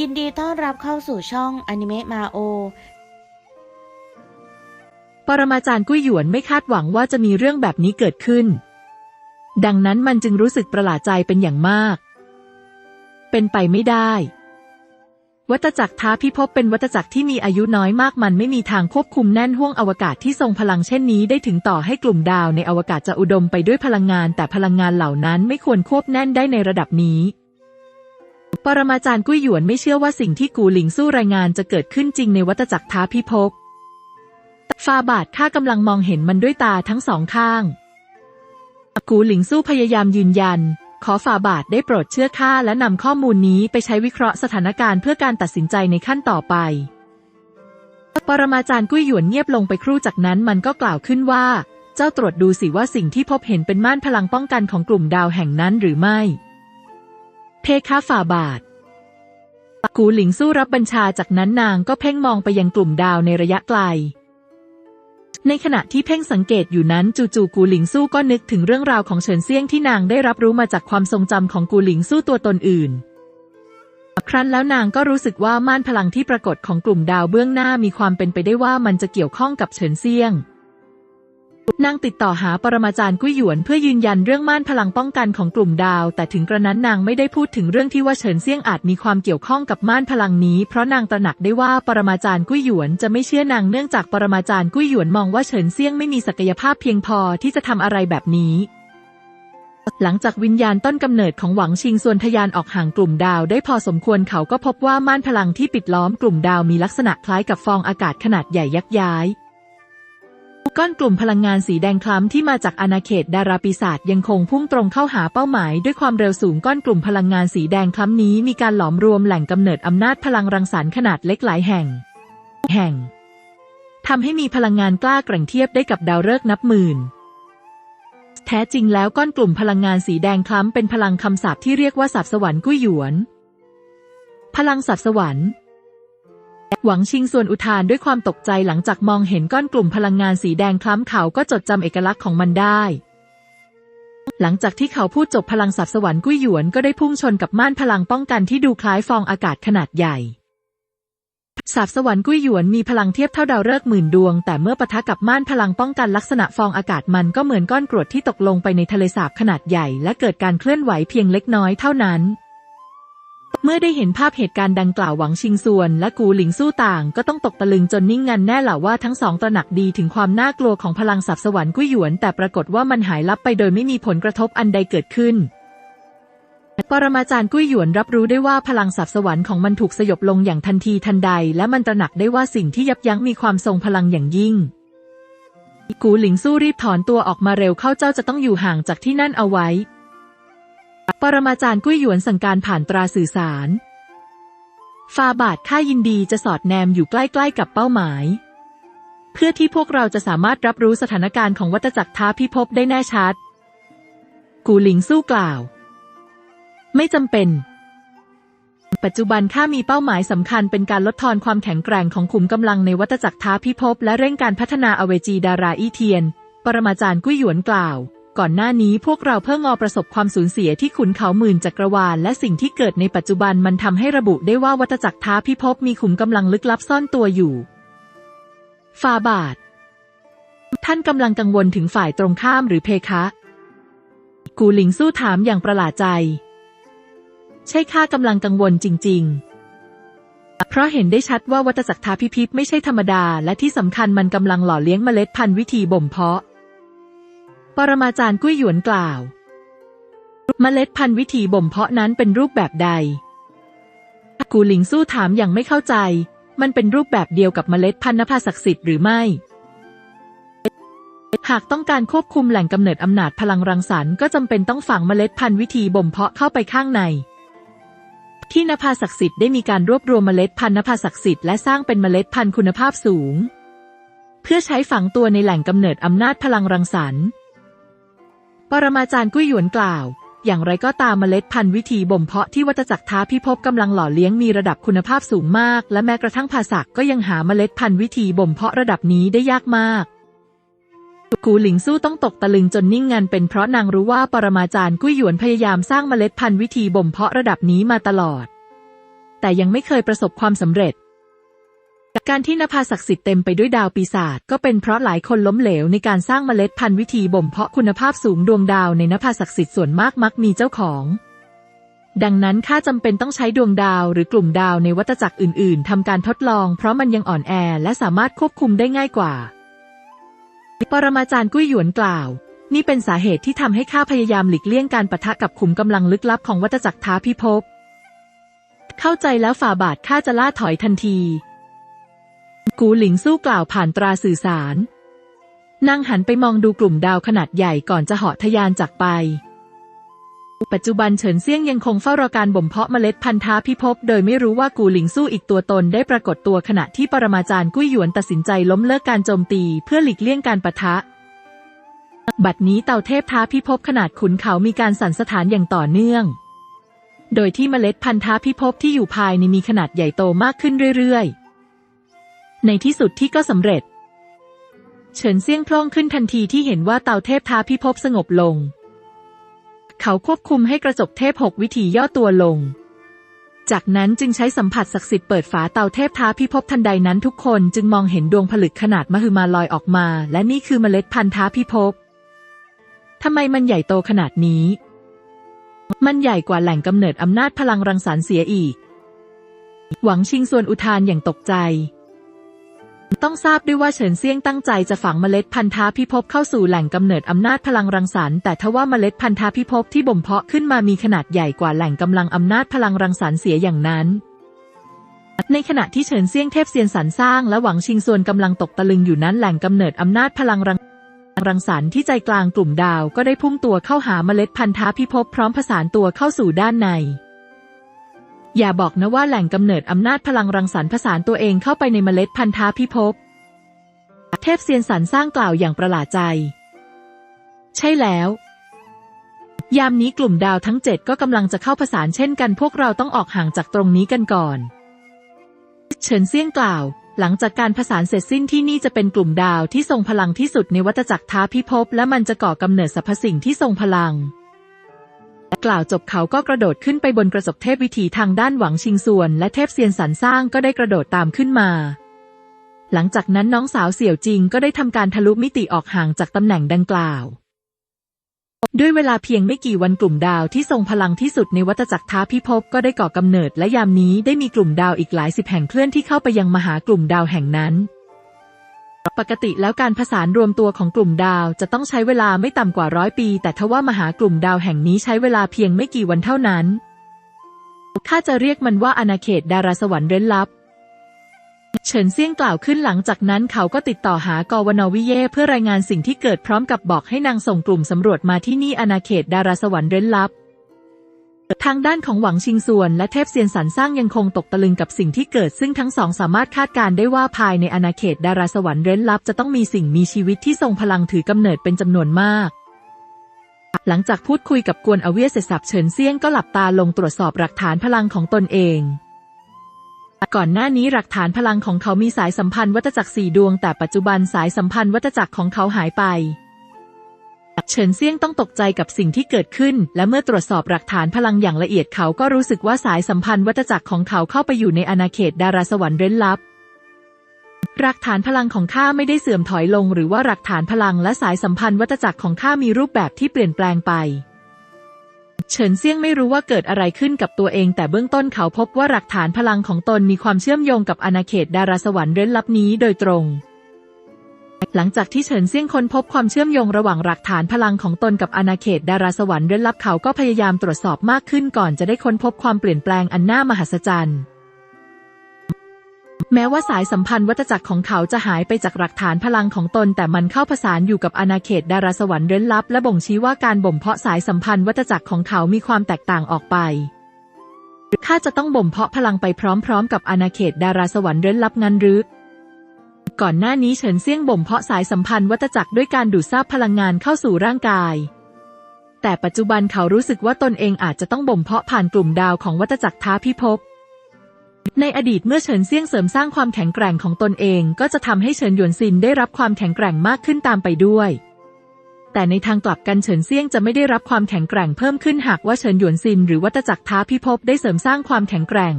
ยินดีต้อนรับเข้าสู่ช่องอนิเมะมาโอ ปรมาจารย์กุ้ยหยวนไม่คาดหวังว่าจะมีเรื่องแบบนี้เกิดขึ้น ดังนั้นมันจึงรู้สึกประหลาดใจเป็นอย่างมาก เป็นไปไม่ได้ วัตจักรท้าพิภพเป็นวัตจักรที่มีอายุน้อยมากมันไม่มีทางควบคุมแน่นห้วงอวกาศที่ทรงพลังเช่นนี้ได้ถึงต่อให้กลุ่มดาวในอวกาศจะอุดมไปด้วยพลังงาน แต่พลังงานเหล่านั้นไม่ควรควบแน่นได้ในระดับนี้ ปรมาจารย์กุ้ยหยวนไม่เชื่อว่าสิ่งที่กูหลิงสู้รายงานจะเกิดขึ้นจริงในวัตจักรท้าพิภพฟาบาทข้ากำลังมองเห็นมันด้วยตาทั้งสองข้าง กูหลิงสู้พยายามยืนยัน ขอฟาบาทได้โปรดเชื่อข้าและนำข้อมูลนี้ไปใช้วิเคราะห์สถานการณ์เพื่อการตัดสินใจในขั้นต่อไป ปรมาจารย์กุ้ยหยวนเงียบลงไปครู่จากนั้นมันก็กล่าวขึ้นว่า เจ้าตรวจดูสิว่าสิ่งที่พบเห็นเป็นม่านพลังป้องกันของกลุ่มดาวแห่งนั้นหรือไม่ เพคะฝ่าบาท กูหลิงสู้รับบัญชาจากนั้นนางก็เพ่งมองไปยังกลุ่มดาวในระยะไกล ในขณะที่เพ่งสังเกตอยู่นั้นจู่ๆกูหลิงสู้ก็นึกถึงเรื่องราวของเฉินเซี่ยงที่นางได้รับรู้มาจากความทรงจำของกูหลิงสู้ตัวตนอื่น ครั้นแล้วนางก็รู้สึกว่าม่านพลังที่ปรากฏของกลุ่มดาวเบื้องหน้ามีความเป็นไปได้ว่ามันจะเกี่ยวข้องกับเฉินเซี่ยง นางติดต่อหาปรมาจารย์กุ้ยหยวนเพื่อยืนยันเรื่องม่านพลังป้องกันของกลุ่มดาว แต่ถึงกระนั้นนางไม่ได้พูดถึงเรื่องที่ว่าเฉินเซี่ยงอาจมีความเกี่ยวข้องกับม่านพลังนี้ เพราะนางตระหนักได้ว่าปรมาจารย์กุ้ยหยวนจะไม่เชื่อนางเนื่องจากปรมาจารย์กุ้ยหยวนมองว่าเฉินเซี่ยงไม่มีศักยภาพเพียงพอที่จะทำอะไรแบบนี้หลังจากวิญญาณต้นกำเนิดของหวังชิงส่วนทยานออกห่างกลุ่มดาวได้พอสมควรเขาก็พบว่าม่านพลังที่ปิดล้อมกลุ่มดาวมีลักษณะคล้ายกับฟองอากาศขนาดใหญ่ยักย้าย ก้อนกลุ่มพลังงานสีแดงคล้ำที่มาจากอาณาเขตดาราปีศาจยังคงพุ่งตรงเข้าหาเป้าหมายด้วยความเร็วสูงก้อนกลุ่มพลังงานสีแดงคล้ำนี้มีการหลอมรวมแหล่งกำเนิดอำนาจพลังรังสรรค์ขนาดเล็กหลายแห่ง แห่งทำให้มีพลังงานกล้าแกร่งเทียบได้กับดาวฤกษ์นับหมื่น แท้จริงแล้วก้อนกลุ่มพลังงานสีแดงคล้ำเป็นพลังคำสาปที่เรียกว่าสาปสวรรค์กุ้ยหยวน พลังสาปสวรรค์ หวังชิงส่วนอุทานด้วยความตกใจหลังจากมองเห็นก้อนกลุ่มพลังงานสีแดงคล้ำเขาก็จดจำเอกลักษณ์ของมันได้ หลังจากที่เขาพูดจบพลังสับสวรรค์กุ้ยหยวนก็ได้พุ่งชนกับม่านพลังป้องกันที่ดูคล้ายฟองอากาศขนาดใหญ่สาบสวรรค์กุ้ยหยวนมีพลังเทียบเท่าดาวฤกษ์หมื่นดวง แต่เมื่อปะทะกับม่านพลังป้องกันลักษณะฟองอากาศมันก็เหมือนก้อนกรวดที่ตกลงไปในทะเลสาบขนาดใหญ่ และเกิดการเคลื่อนไหวเพียงเล็กน้อยเท่านั้น เมื่อได้เห็นภาพเหตุการณ์ดังกล่าวหวังชิงส่วน และกูหลิงสู้ต่างก็ต้องตกตะลึงจนนิ่งงันแน่แหละว่าทั้งสองตระหนักดีถึงความน่ากลัวของพลังสับสวรรค์กุ้ยหยวน แต่ปรากฏว่ามันหายลับไปโดยไม่มีผลกระทบอันใดเกิดขึ้นปรมาจารย์กุ้ยหยวนรับรู้ได้ว่าพลังสับสวรรค์ของมันถูกสยบลงอย่างทันทีทันใด และมันตระหนักได้ว่าสิ่งที่ยับยั้งมีความทรงพลังอย่างยิ่ง กูหลิงสู้รีบถอนตัวออกมาเร็วเข้าเจ้าจะต้องอยู่ห่างจากที่นั่นเอาไว้ ปรมาจารย์กุ้ยหยวนสั่งการผ่านตราสื่อสาร ฟาบาทข้ายินดีจะสอดแนมอยู่ใกล้ๆกับเป้าหมาย เพื่อที่พวกเราจะสามารถรับรู้สถานการณ์ของวัตจักรท้าพิภพได้แน่ชัด กูหลิงสู้กล่าว ไม่จำเป็น ปัจจุบันข้ามีเป้าหมายสำคัญเป็นการลดทอนความแข็งแกร่งของขุมกำลังในวัตจักรท้าพิภพและเร่งการพัฒนาอเวจีดาราอีเทียน ปรมาจารย์กุ้ยหยวนกล่าว ก่อนหน้านี้พวกเราเพิ่งงอประสบความสูญเสียที่ขุนเขาหมื่นจักรวาล และสิ่งที่เกิดในปัจจุบันมันทำให้ระบุได้ว่าวัตจักรท้าพิภพมีขุมกำลังลึกลับซ่อนตัวอยู่ฟาบาท ท่านกำลังกังวลถึงฝ่ายตรงข้ามหรือเพคะ กูหลิงสู้ถามอย่างประหลาดใจ ใช่ข้ากำลังกังวลจริง ๆ เพราะเห็นได้ชัดว่าวัตจักรทาพิพิธไม่ใช่ธรรมดา และที่สำคัญมันกำลังหล่อเลี้ยงเมล็ดพันธุ์วิธีบ่มเพาะ ปรมาจารย์กุ้ยหยวนกล่าว เมล็ดพันธุ์วิธีบ่มเพาะนั้นเป็นรูปแบบใด กูหลิงสู้ถามอย่างไม่เข้าใจ มันเป็นรูปแบบเดียวกับเมล็ดพันธุ์นภาศักดิ์สิทธิ์หรือไม่ หากต้องการควบคุมแหล่งกำเนิดอำนาจพลังรังสรรค์ก็จำเป็นต้องฝังเมล็ดพันธุ์วิธีบ่มเพาะเข้าไปข้างใน ที่นภาศักดิ์สิทธิ์ได้มีการรวบรวมเมล็ดพันธุ์นภาศักดิ์สิทธิ์และสร้างเป็นเมล็ดพันธุ์คุณภาพสูง เพื่อใช้ฝังตัวในแหล่งกำเนิดอำนาจพลังรังสรรค์ ปรมาจารย์กุ้ยหยวนกล่าว อย่างไรก็ตามเมล็ดพันธุ์วิธีบ่มเพาะที่วัตจักรท้าพิภพกำลังหล่อเลี้ยงมีระดับคุณภาพสูงมาก และแม้กระทั่งภาษาก็ยังหาเมล็ดพันธุ์วิธีบ่มเพาะระดับนี้ได้ยากมากกูหลิงสู้ต้องตกตะลึงจนนิ่งงันเป็นเพราะนางรู้ว่าปรมาจารย์กุ้ยหยวนพยายามสร้างเมล็ดพันธุ์วิธีบ่มเพาะระดับนี้มาตลอด แต่ยังไม่เคยประสบความสำเร็จ การที่นภาศักดิ์สิทธิ์เต็มไปด้วยดาวปีศาจก็เป็นเพราะหลายคนล้มเหลวในการสร้างเมล็ดพันธุ์วิธีบ่มเพาะคุณภาพสูงดวงดาวในนภาศักดิ์สิทธิ์ส่วนมากมักมีเจ้าของ ดังนั้นข้าจำเป็นต้องใช้ดวงดาวหรือกลุ่มดาวในวัฏจักรอื่น ๆทำการทดลองเพราะมันยังอ่อนแอและสามารถควบคุมได้ง่ายกว่า ปรมาจารย์กุ้ยหยวนกล่าว นี่เป็นสาเหตุที่ทำให้ข้าพยายามหลีกเลี่ยงการปะทะกับขุมกำลังลึกลับของวัฏจักรท้าพิภพเข้าใจแล้วฝ่าบาทข้าจะล่าถอยทันที กูหลิงสู้กล่าวผ่านตราสื่อสาร นางหันไปมองดูกลุ่มดาวขนาดใหญ่ก่อนจะเหาะทะยานจากไป ปัจจุบันเฉินเซี่ยงยังคงเฝ้ารอการบ่มเพาะเมล็ดพันธุ์ท้าพิภพโดยไม่รู้ว่ากูหลิงสู้อีกตัวตนได้ปรากฏตัวขณะที่ปรมาจารย์กุ้ยหยวนตัดสินใจล้มเลิกการโจมตีเพื่อหลีกเลี่ยงการปะทะ บัดนี้เต่าเทพท้าพิภพขนาดขุนเขามีการสั่นสถานอย่างต่อเนื่องโดยที่เมล็ดพันธุ์ท้าพิภพที่อยู่ภายในมีขนาดใหญ่โตมากขึ้นเรื่อยๆ ในที่สุดที่ก็สำเร็จ เฉินเซี่ยงพล่องขึ้นทันทีที่เห็นว่าเตาเทพท้าพิภพสงบลง เขาควบคุมให้กระจกเทพหกวิธีย่อตัวลง จากนั้นจึงใช้สัมผัสศักดิ์สิทธิ์เปิดฝาเตาเทพท้าพิภพทันใดนั้นทุกคนจึงมองเห็นดวงผลึกขนาดมหึมาลอยออกมา และนี่คือเมล็ดพันธุ์ท้าพิภพทำไมมันใหญ่โตขนาดนี้ มันใหญ่กว่าแหล่งกำเนิดอำนาจพลังรังสรรค์เสียอีก หวังชิงส่วนอุทานอย่างตกใจ ต้องทราบด้วยว่าเฉินเซี่ยงตั้งใจจะฝังเมล็ดพันธุ์ท้าพิภพเข้าสู่แหล่งกำเนิดอำนาจพลังรังสรรค์แต่ทว่าเมล็ดพันธุ์ท้าพิภพที่บ่มเพาะขึ้นมามีขนาดใหญ่กว่าแหล่งกำลังอำนาจพลังรังสรรค์เสียอย่างนั้น ในขณะที่เฉินเซี่ยงเทพเซียนสรรสร้างและหวังชิงส่วนกำลังตกตะลึงอยู่นั้นแหล่งกำเนิดอำนาจพลังรังรังสรรค์ที่ใจกลางกลุ่มดาวก็ได้พุ่งตัวเข้าหาเมล็ดพันธุ์ท้าพิภพพร้อมผสานตัวเข้าสู่ด้านใน อย่าบอกนะว่าแหล่งกำเนิดอำนาจพลังรังสรรค์ผสานตัวเองเข้าไปในเมล็ดพันธุ์ท้าพิภพ เทพเซียนสันสร้างกล่าวอย่างประหลาดใจ ใช่แล้ว ยามนี้กลุ่มดาวทั้งเจ็ดก็กำลังจะเข้าผสานเช่นกันพวกเราต้องออกห่างจากตรงนี้กันก่อน เฉินเซียงกล่าว หลังจากการผสานเสร็จสิ้นที่นี่จะเป็นกลุ่มดาวที่ทรงพลังที่สุดในวัฏจักรท้าพิภพและมันจะก่อกำเนิดสรรพสิ่งที่ทรงพลัง กล่าวจบเขาก็กระโดดขึ้นไปบนกระจกเทพวิถีทางด้านหวังชิงส่วน และเทพเซียนสันสร้างก็ได้กระโดดตามขึ้นมา หลังจากนั้นน้องสาวเสี่ยวจิงก็ได้ทำการทะลุมิติออกห่างจากตำแหน่งดังกล่าว ด้วยเวลาเพียงไม่กี่วันกลุ่มดาวที่ทรงพลังที่สุดในวัฏจักรท้าพิภพก็ได้ก่อกำเนิดและยามนี้ได้มีกลุ่มดาวอีกหลายสิบแห่งเคลื่อนที่เข้าไปยังมหากลุ่มดาวแห่งนั้น ปกติแล้วการผสานรวมตัวของกลุ่มดาวจะต้องใช้เวลาไม่ต่ำกว่าร้อยปี แต่ทว่ามหากลุ่มดาวแห่งนี้ใช้เวลาเพียงไม่กี่วันเท่านั้น ข้าจะเรียกมันว่าอาณาเขตดาราสวรรค์เร้นลับ เฉินเซี่ยงกล่าวขึ้นหลังจากนั้นเขาก็ติดต่อหากอวนวิเย่เพื่อรายงานสิ่งที่เกิดพร้อมกับบอกให้นางส่งกลุ่มสำรวจมาที่นี่อาณาเขตดาราสวรรค์เร้นลับ ทางด้านของหวังชิงส่วนและเทพเซียนสันสร้างยังคงตกตะลึงกับสิ่งที่เกิด ซึ่งทั้งสองสามารถคาดการได้ว่าภายในอาณาเขตดาราสวรรค์เร้นลับ จะต้องมีสิ่งมีชีวิตที่ทรงพลังถือกำเนิดเป็นจำนวนมาก หลังจากพูดคุยกับกวนอเวียเสร็จสับเฉินเซียงก็หลับตาลงตรวจสอบหลักฐานพลังของตนเองก่อนหน้านี้หลักฐานพลังของเขามีสายสัมพันธ์วัฏจักรสี่ดวง แต่ปัจจุบันสายสัมพันธ์วัฏจักรของเขาหายไป เฉินเซี่ยงต้องตกใจกับสิ่งที่เกิดขึ้น และเมื่อตรวจสอบหลักฐานพลังอย่างละเอียดเขาก็รู้สึกว่าสายสัมพันธ์วัฏจักรของเขาเข้าไปอยู่ในอาณาเขตดาราสวรรค์เร้นลับหลักฐานพลังของข้าไม่ได้เสื่อมถอยลง หรือว่าหลักฐานพลังและสายสัมพันธ์วัฏจักรของข้ามีรูปแบบที่เปลี่ยนแปลงไปเฉินเซี่ยงไม่รู้ว่าเกิดอะไรขึ้นกับตัวเอง แต่เบื้องต้นเขาพบว่าหลักฐานพลังของตนมีความเชื่อมโยงกับอาณาเขตดาราสวรรค์เร้นลับนี้โดยตรง หลังจากที่เฉินเซี่ยงค้นพบความเชื่อมโยงระหว่างหลักฐานพลังของตนกับอาณาเขตดาราสวรรค์เร้นลับเขาก็พยายามตรวจสอบมากขึ้นก่อนจะได้ค้นพบความเปลี่ยนแปลงอันน่ามหัศจรรย์ แม้ว่าสายสัมพันธ์วัฏจักรของเขาจะหายไปจากหลักฐานพลังของตน แต่มันเข้าผสานอยู่กับอาณาเขตดาราสวรรค์เร้นลับ และบ่งชี้ว่าการบ่มเพาะสายสัมพันธ์วัฏจักรของเขามีความแตกต่างออกไปข้าจะต้องบ่มเพาะพลังไปพร้อมๆ กับอาณาเขตดาราสวรรค์เร้นลับงั้นหรือ ก่อนหน้านี้เฉินเซี่ยงบ่มเพาะสายสัมพันธ์วัฏจักรด้วยการดูดซาบพลังงานเข้าสู่ร่างกาย แต่ปัจจุบันเขารู้สึกว่าตนเองอาจจะต้องบ่มเพาะผ่านกลุ่มดาวของวัฏจักรท้าพิภพ ในอดีตเมื่อเฉินเซี่ยงเสริมสร้างความแข็งแกร่งของตนเอง ก็จะทำให้เฉินหยวนซินได้รับความแข็งแกร่งมากขึ้นตามไปด้วย แต่ในทางกลับกันเฉินเซี่ยงจะไม่ได้รับความแข็งแกร่งเพิ่มขึ้นหากว่าเฉินหยวนซินหรือวัฏจักรท้าพิภพได้เสริมสร้างความแข็งแกร่ง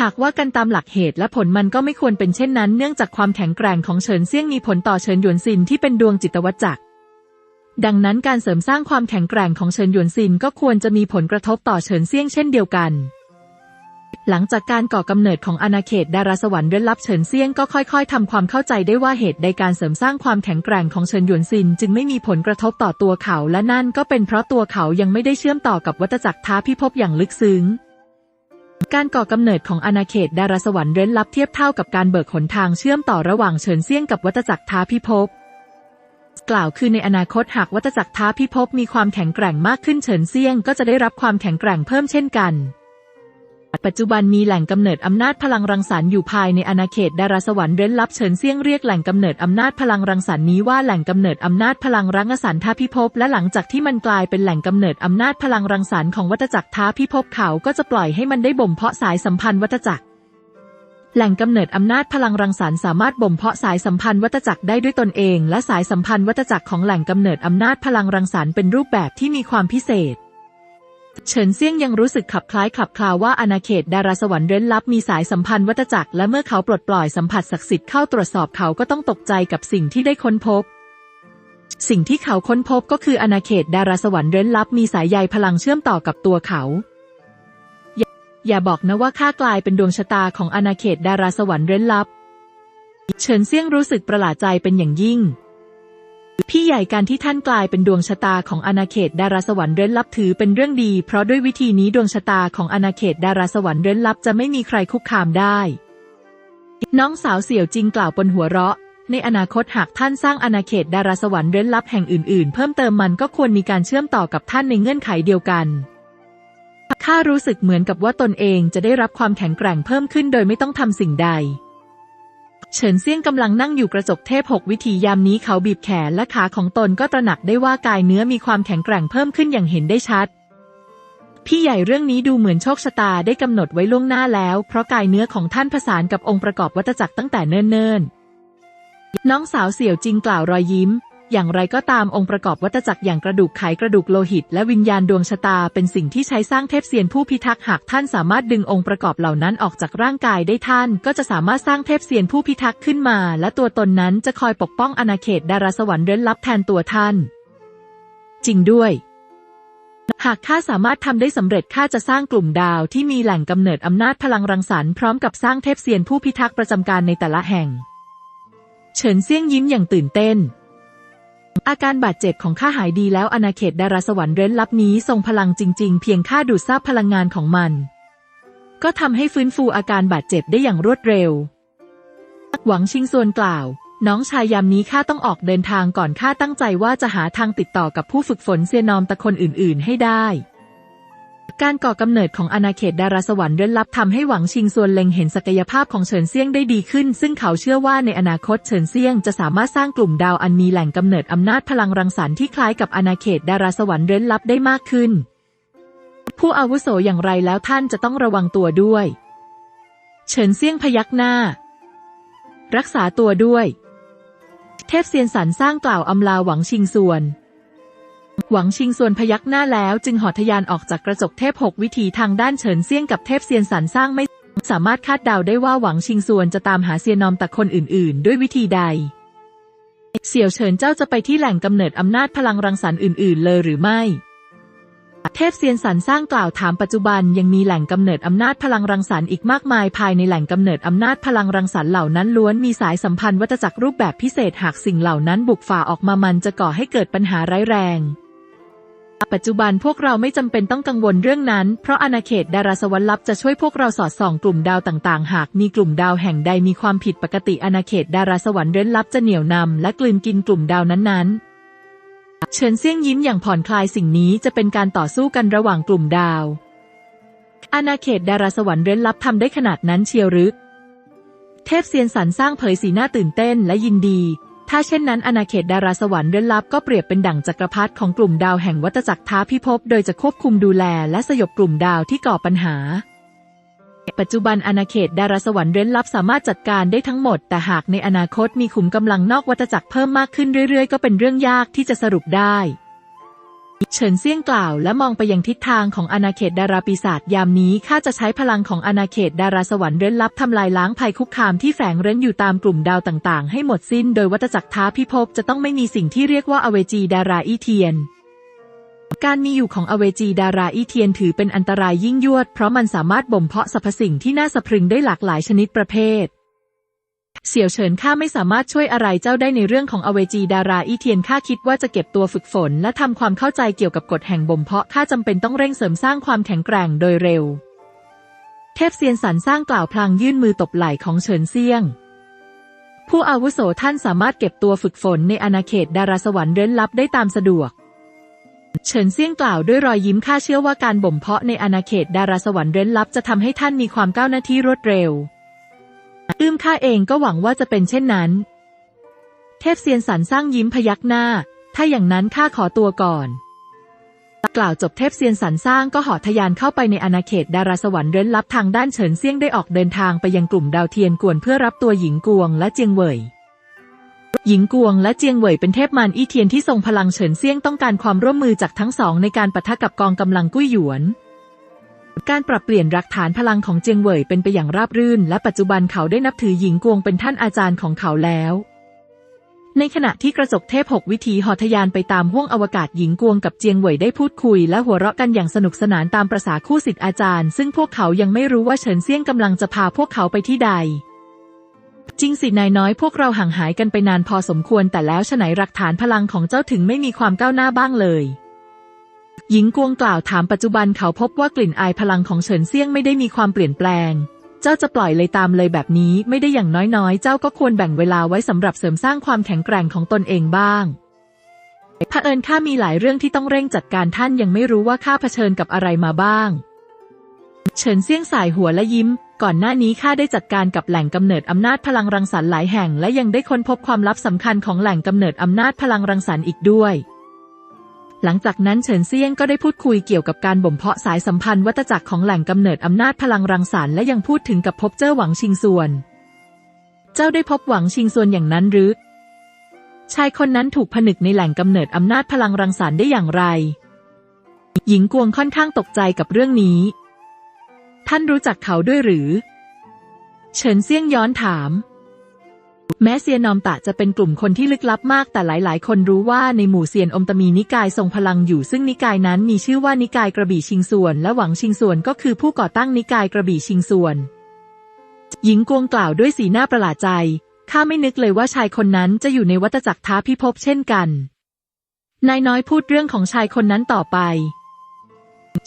หากว่ากันตามหลักเหตุและผลมันก็ไม่ควรเป็นเช่นนั้น เนื่องจากความแข็งแกร่งของเฉินเซี่ยงมีผลต่อเฉินหยวนซินที่เป็นดวงจิตวัจจักรดังนั้นการเสริมสร้างความแข็งแกร่งของเฉินหยวนซินก็ควรจะมีผลกระทบต่อเฉินเซี่ยงเช่นเดียวกัน หลังจากการก่อกำเนิดของอาณาเขตดาราสวรรค์เร้นลับเฉินเซี่ยงก็ค่อย ๆทำความเข้าใจได้ว่าเหตุใดการเสริมสร้างความแข็งแกร่งของเฉินหยวนซินจึงไม่มีผลกระทบต่อตัวเขา และนั่นก็เป็นเพราะตัวเขายังไม่ได้เชื่อมต่อกับวัฏจักรท้าพิภพอย่างลึกซึ้ง การก่อกำเนิดของอาณาเขตดาราสวรรค์เร้นลับเทียบเท่ากับการเบิกหนทางเชื่อมต่อระหว่างเฉินเซี่ยงกับวัตจักรท้าพิภพกล่าวคือในอนาคตหากวัตจักรท้าพิภพมีความแข็งแกร่งมากขึ้นเฉินเซี่ยงก็จะได้รับความแข็งแกร่งเพิ่มเช่นกัน ปัจจุบันมีแหล่งกำเนิดอำนาจพลังรังสรรค์อยู่ภายในอาณาเขตดาราสวรรค์เร้นลับเฉินเซียงเรียกแหล่งกำเนิดอำนาจพลังรังสรรค์นี้ว่าแหล่งกำเนิดอำนาจพลังรังสรรค์ท้าพิภพและหลังจากที่มันกลายเป็นแหล่งกำเนิดอำนาจพลังรังสรรค์ของวัฏจักรท้าพิภพเขาก็จะปล่อยให้มันได้บ่มเพาะสายสัมพันธ์วัฏจักรแหล่งกำเนิดอำนาจพลังรังสรรค์สามารถบ่มเพาะสายสัมพันธ์วัฏจักรได้ด้วยตนเอง และสายสัมพันธ์วัฏจักรของแหล่งกำเนิดอำนาจพลังรังสรรค์เป็นรูปแบบที่มีความพิเศษ เฉินเซี่ยงยังรู้สึกขับคล้ายขับคลาว่าอาณาเขตดาราสวรรค์เร้นลับมีสายสัมพันธ์วัฏจักรและเมื่อเขาปลดปล่อยสัมผัสศักดิ์สิทธิ์เข้าตรวจสอบเขาก็ต้องตกใจกับสิ่งที่ได้ค้นพบ สิ่งที่เขาค้นพบก็คืออาณาเขตดาราสวรรค์เร้นลับมีสายใยพลังเชื่อมต่อกับตัวเขา อย่าอย่าบอกนะว่าข้ากลายเป็นดวงชะตาของอาณาเขตดาราสวรรค์เร้นลับ เฉินเซี่ยงรู้สึกประหลาดใจเป็นอย่างยิ่ง พี่ใหญ่การที่ท่านกลายเป็นดวงชะตาของอาณาเขตดาราสวรรค์เร้นลับถือเป็นเรื่องดี เพราะด้วยวิธีนี้ดวงชะตาของอาณาเขตดาราสวรรค์เร้นลับจะไม่มีใครคุกคามได้ น้องสาวเสี่ยวจริงกล่าวบนหัวเราะ ในอนาคตหากท่านสร้างอาณาเขตดาราสวรรค์เร้นลับแห่งอื่นๆ เพิ่มเติมมันก็ควรมีการเชื่อมต่อกับท่านในเงื่อนไขเดียวกันข้ารู้สึกเหมือนกับว่าตนเองจะได้รับความแข็งแกร่งเพิ่มขึ้นโดยไม่ต้องทำสิ่งใด เฉินเซี่ยงกำลังนั่งอยู่กระจกเทพหกวิธียามนี้เขาบีบแขนและขาของตนก็ตระหนักได้ว่ากายเนื้อมีความแข็งแกร่งเพิ่มขึ้นอย่างเห็นได้ชัด พี่ใหญ่เรื่องนี้ดูเหมือนโชคชะตาได้กำหนดไว้ล่วงหน้าแล้ว เพราะกายเนื้อของท่านผสานกับองค์ประกอบวัตจักรตั้งแต่เนิ่นๆ น้องสาวเสี่ยวจิงกล่าวรอยยิ้ม อย่างไรก็ตามองค์ประกอบวัฏจักรอย่างกระดูกไขกระดูกโลหิต และวิญญาณดวงชะตาเป็นสิ่งที่ใช้สร้างเทพเซียนผู้พิทักษ์หากท่านสามารถดึงองค์ประกอบเหล่านั้นออกจากร่างกายได้ท่าน ก็จะสามารถสร้างเทพเซียนผู้พิทักษ์ขึ้นมา และตัวตนนั้นจะคอยปกป้องอาณาเขตดาราสวรรค์เร้นลับแทนตัวท่าน จริงด้วย หากข้าสามารถทำได้สำเร็จข้าจะสร้างกลุ่มดาวที่มีแหล่งกำเนิดอำนาจพลังรังสรรค์พร้อมกับสร้างเทพเซียนผู้พิทักษ์ประจำการในแต่ละแห่ง เฉินเซี่ยงยิ้มอย่างตื่นเต้น อาการบาดเจ็บของข้าหายดีแล้วอาณาเขตดาราสวรรค์เร้นลับนี้ทรงพลังจริง ๆ เพียงข้าดูดซาบพลังงานของมัน ก็ทำให้ฟื้นฟูอาการบาดเจ็บได้อย่างรวดเร็ว หวังชิงส่วนกล่าว น้องชายยามนี้ข้าต้องออกเดินทางก่อนข้าตั้งใจว่าจะหาทางติดต่อกับผู้ฝึกฝนเซียนอมตะคนอื่น ๆ ให้ได้ การก่อกำเนิดของอาณาเขตดาราสวรรค์เร้นลับทำให้หวังชิงส่วนเล็งเห็นศักยภาพของเฉินเซียงได้ดีขึ้น ซึ่งเขาเชื่อว่าในอนาคตเฉินเซียงจะสามารถสร้างกลุ่มดาวอันมีแหล่งกำเนิดอำนาจพลังรังสรรค์ที่คล้ายกับอาณาเขตดาราสวรรค์เร้นลับได้มากขึ้น ผู้อาวุโสอย่างไรแล้วท่านจะต้องระวังตัวด้วย เฉินเซียงพยักหน้า รักษาตัวด้วย เทพเซียนสันสร้างกล่าวอำลาหวังชิงส่วน หวังชิงส่วนพยักหน้าแล้วจึงหอทยานออกจากกระจกเทพหกวิธีทางด้านเฉินเซี่ยงกับเทพเซียนสันสร้างไม่สามารถคาดเดาได้ว่าหวังชิงส่วนจะตามหาเซียนอมตะคนอื่น ๆ ด้วยวิธีใด เสี่ยวเฉินเจ้าจะไปที่แหล่งกำเนิดอำนาจพลังรังสรรค์อื่น ๆ เลยหรือไม่ เทพเซียนสันสร้างกล่าวถามปัจจุบันยังมีแหล่งกำเนิดอำนาจพลังรังสรรค์อีกมากมายภายในแหล่งกำเนิดอำนาจพลังรังสรรค์เหล่านั้นล้วนมีสายสัมพันธ์วัฏจักรรูปแบบพิเศษหากสิ่งเหล่านั้นบุกฝ่าออกมามันจะก่อให้เกิดปัญหาร้ายแรง ปัจจุบันพวกเราไม่จำเป็นต้องกังวลเรื่องนั้น เพราะอาณาเขตดาราสวรรค์ลับจะช่วยพวกเราสอดส่องกลุ่มดาวต่างๆ หากมีกลุ่มดาวแห่งใดมีความผิดปกติอาณาเขตดาราสวรรค์เร้นลับจะเหนี่ยวนำและกลืนกินกลุ่มดาวนั้นๆ เฉินเซี่ยงยิ้มอย่างผ่อนคลายสิ่งนี้จะเป็นการต่อสู้กันระหว่างกลุ่มดาว อาณาเขตดาราสวรรค์เร้นลับทำได้ขนาดนั้นเชียวหรือเทพเซียนสันสร้างเผยสีหน้าตื่นเต้นและยินดี ถ้าเช่นนั้นอาณาเขตดาราสวรรค์เร้นลับก็เปรียบเป็นดั่งจักรพรรดิของกลุ่มดาวแห่งวัตจักรท้าพิภพโดยจะควบคุมดูแลและสยบกลุ่มดาวที่ก่อปัญหา ปัจจุบันอาณาเขตดาราสวรรค์เร้นลับสามารถจัดการได้ทั้งหมด แต่หากในอนาคตมีขุมกำลังนอกวัตจักรเพิ่มมากขึ้นเรื่อยๆ ก็เป็นเรื่องยากที่จะสรุปได้ เฉินเซี่ยงกล่าวและมองไปยังทิศทางของอาณาเขตดาราปีศาจยามนี้ข้าจะใช้พลังของอาณาเขตดาราสวรรค์เร้นลับทำลายล้างภัยคุกคามที่แฝงเร้นอยู่ตามกลุ่มดาวต่างๆ ให้หมดสิ้น โดยวัตจักรท้าพิภพจะต้องไม่มีสิ่งที่เรียกว่าอเวจีดาราอีเทียน การมีอยู่ของอเวจีดาราอีเทียนถือเป็นอันตรายยิ่งยวด เพราะมันสามารถบ่มเพาะสรรพสิ่งที่น่าสะพรึงได้หลากหลายชนิดประเภท เสี่ยวเฉินข้าไม่สามารถช่วยอะไรเจ้าได้ในเรื่องของอเวจีดาราอีเทียนข้าคิดว่าจะเก็บตัวฝึกฝน และทำความเข้าใจเกี่ยวกับกฎแห่งบ่มเพาะข้าจำเป็นต้องเร่งเสริมสร้างความแข็งแกร่งโดยเร็ว เทพเซียนสันสร้างกล่าวพลางยื่นมือตบไหล่ของเฉินเซียง ผู้อาวุโสท่านสามารถเก็บตัวฝึกฝนในอาณาเขตดาราสวรรค์เร้นลับได้ตามสะดวก เฉินเซียงกล่าวด้วยรอยยิ้มข้าเชื่อว่าการบ่มเพาะในอาณาเขตดาราสวรรค์เร้นลับจะทำให้ท่านมีความก้าวหน้าที่รวดเร็ว อื้มข้าเองก็หวังว่าจะเป็นเช่นนั้น เทพเซียนสันสร้างยิ้มพยักหน้า ถ้าอย่างนั้นข้าขอตัวก่อน กล่าวจบเทพเซียนสันสร้างก็หอทยานเข้าไปในอาณาเขตดาราสวรรค์เร้นลับทางด้านเฉินเซี่ยงได้ออกเดินทางไปยังกลุ่มดาวเทียนกวนเพื่อรับตัวหญิงกวงและเจียงเหวยหญิงกวงและเจียงเหวยเป็นเทพมารอี้เทียนที่ทรงพลังเฉินเซี่ยงต้องการความร่วมมือจากทั้งสองในการปะทะกับกองกำลังกุ้ยหยวน การปรับเปลี่ยนรักฐานพลังของเจียงเหวยเป็นไปอย่างราบรื่น และปัจจุบันเขาได้นับถือหญิงกวงเป็นท่านอาจารย์ของเขาแล้ว ในขณะที่กระจกเทพหกวิถีหอทยานไปตามห้วงอวกาศหญิงกวงกับเจียงเหวยได้พูดคุย และหัวเราะกันอย่างสนุกสนานตามประษาคู่ศิษย์อาจารย์ ซึ่งพวกเขายังไม่รู้ว่าเฉินเซี่ยงกำลังจะพาพวกเขาไปที่ใดจริงสินายน้อยพวกเราห่างหายกันไปนานพอสมควรแต่แล้วฉไหนรักฐานพลังของเจ้าถึงไม่มีความก้าวหน้าบ้างเลย หญิงกวงกล่าวถามปัจจุบันเขาพบว่ากลิ่นอายพลังของเฉินเซี่ยงไม่ได้มีความเปลี่ยนแปลง เจ้าจะปล่อยเลยตามเลยแบบนี้ไม่ได้อย่างน้อยๆ เจ้าก็ควรแบ่งเวลาไว้สำหรับเสริมสร้างความแข็งแกร่งของตนเองบ้างเผอิญข้ามีหลายเรื่องที่ต้องเร่งจัดการท่านยังไม่รู้ว่าข้าเผชิญกับอะไรมาบ้าง เฉินเซี่ยงสายหัวและยิ้ม ก่อนหน้านี้ข้าได้จัดการกับแหล่งกำเนิดอำนาจพลังรังสรรค์หลายแห่ง และยังได้ค้นพบความลับสำคัญของแหล่งกำเนิดอำนาจพลังรังสรรค์อีกด้วย หลังจากนั้นเฉินเซียงก็ได้พูดคุยเกี่ยวกับการบ่มเพาะสายสัมพันธ์วัตจักรของแหล่งกำเนิดอำนาจพลังรังสรรค์และยังพูดถึงกับพบเจ้าหวังชิงส่วน เจ้าได้พบหวังชิงส่วนอย่างนั้นหรือ ชายคนนั้นถูกผนึกในแหล่งกำเนิดอำนาจพลังรังสรรค์ได้อย่างไร หญิงกวงค่อนข้างตกใจกับเรื่องนี้ ท่านรู้จักเขาด้วยหรือ เฉินเซียงย้อนถาม แม้เซียนอมตะจะเป็นกลุ่มคนที่ลึกลับมาก แต่หลายๆ คนรู้ว่าในหมู่เซียนอมตะมีนิกายทรงพลังอยู่ ซึ่งนิกายนั้นมีชื่อว่านิกายกระบี่ชิงส่วน และหวังชิงส่วนก็คือผู้ก่อตั้งนิกายกระบี่ชิงส่วน หญิงกวงกล่าวด้วยสีหน้าประหลาดใจ ข้าไม่นึกเลยว่าชายคนนั้นจะอยู่ในวัฏจักรท้าพิภพเช่นกัน นายน้อยพูดเรื่องของชายคนนั้นต่อไป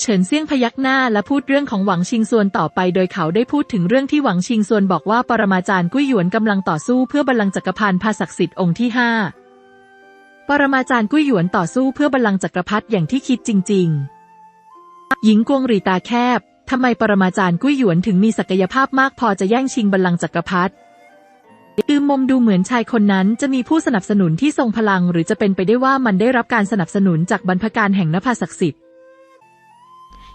เฉินเซี่ยงพยักหน้าและพูดเรื่องของหวังชิงซวนต่อไป โดยเขาได้พูดถึงเรื่องที่หวังชิงซวนบอกว่าปรมาจารย์กุ้ยหยวนกำลังต่อสู้เพื่อบัลลังก์จักรพรรดิภาศักดิ์สิทธิ์องค์ที่ห้าปรมาจารย์กุ้ยหยวนต่อสู้เพื่อบัลลังก์จักรพรรดิอย่างที่คิดจริง ๆ หญิงกวงรีตาแคบทำไมปรมาจารย์กุ้ยหยวนถึงมีศักยภาพมากพอจะแย่งชิงบัลลังก์จักรพรรดิอืมมมดูเหมือนชายคนนั้นจะมีผู้สนับสนุนที่ทรงพลัง หรือจะเป็นไปได้ว่ามันได้รับการสนับสนุนจากบรรพการแห่งนภาศักดิ์สิทธิ์